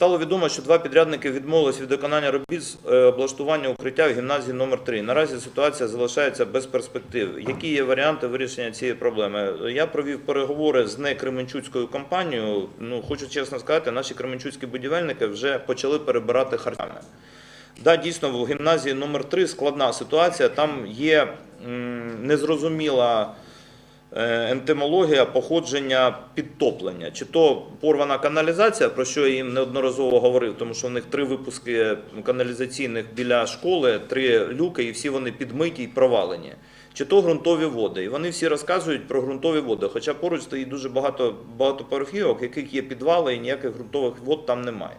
Стало відомо, що два підрядники відмовились від виконання робіт з е, облаштування укриття в гімназії номер 3 Наразі ситуація залишається без перспектив. Які є варіанти вирішення цієї проблеми? Я провів переговори з некременчуцькою компанією. Ну, хочу чесно сказати, наші кременчуцькі будівельники вже почали перебирати харчами. Да, дійсно, в гімназії номер 3 складна ситуація. Там є м, незрозуміла е, ентомологія походження підтоплення. Чи то порвана каналізація, про що я їм неодноразово говорив, тому що в них три випуски каналізаційних біля школи, три люки, і всі вони підмиті і провалені. Чи то ґрунтові води. І вони всі розказують про ґрунтові води. Хоча поруч стоїть дуже багато багатоповерхівок, яких є підвали, і ніяких ґрунтових вод там немає.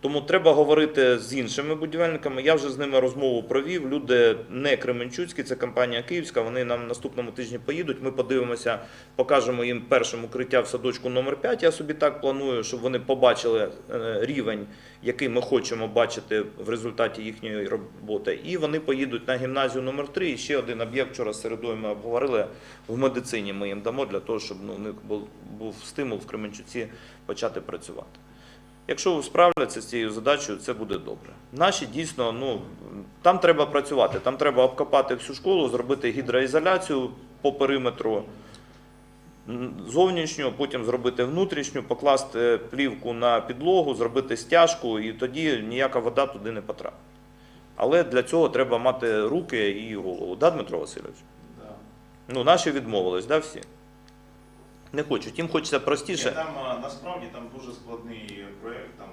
Тому треба говорити з іншими будівельниками. Я вже з ними розмову провів. Люди не Кременчуцькі, це компанія Київська. Вони нам наступному тижні поїдуть. Ми подивимося, покажемо їм першим укриття в садочку номер 5 Я собі так планую, щоб вони побачили е, рівень, який ми хочемо бачити в результаті їхньої роботи. І вони поїдуть на гімназію номер 3 І ще один об'єкт вчора середою ми обговорили в медицині. Ми їм дамо для того, щоб ну, у них був стимул в Кременчуці почати працювати. Якщо справляться з цією задачею, це буде добре. Наші дійсно, ну там треба працювати. Там треба обкопати всю школу, зробити гідроізоляцію по периметру зовнішню, потім зробити внутрішню, покласти плівку на підлогу, зробити стяжку, і тоді ніяка вода туди не потрапить. Але для цього треба мати руки і голову. Да, Дмитро Васильович? Да. Ну, наші відмовились, да, всі? Не хочуть. Їм хочеться Ні, простіше. там насправді там дуже складний проєкт, там,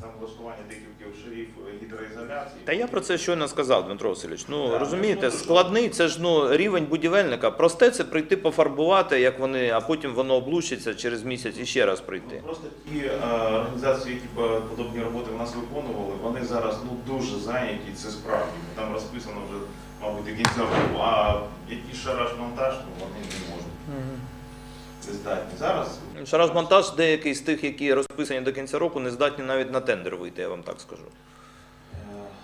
там влаштування декількох шарів гідроізоляції. Та я про це щойно сказав, Дмитро Васильович. Ну Да, розумієте, ну, складний це ж ну рівень будівельника. Просте це прийти пофарбувати, як вони, а потім воно облущиться через місяць і ще раз Ну, прийти. Просто ті а, організації, які подобні роботи в нас виконували, вони зараз ну, дуже зайняті, це справді. Там розписано вже, мабуть, до кінця а який шараж монтаж, ну, вони не можуть. Не здатні. Зараз монтаж деякий з тих, які розписані до кінця року, не здатні навіть на тендер вийти, я вам так скажу. е,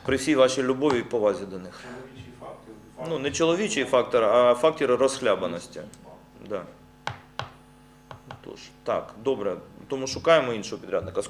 При всій вашій любові і повазі до них. чоловічий фактор. Ну не чоловічий фактор, а фактор розхлябаності. Да. Тож, так, добре. Тому шукаємо іншого підрядника.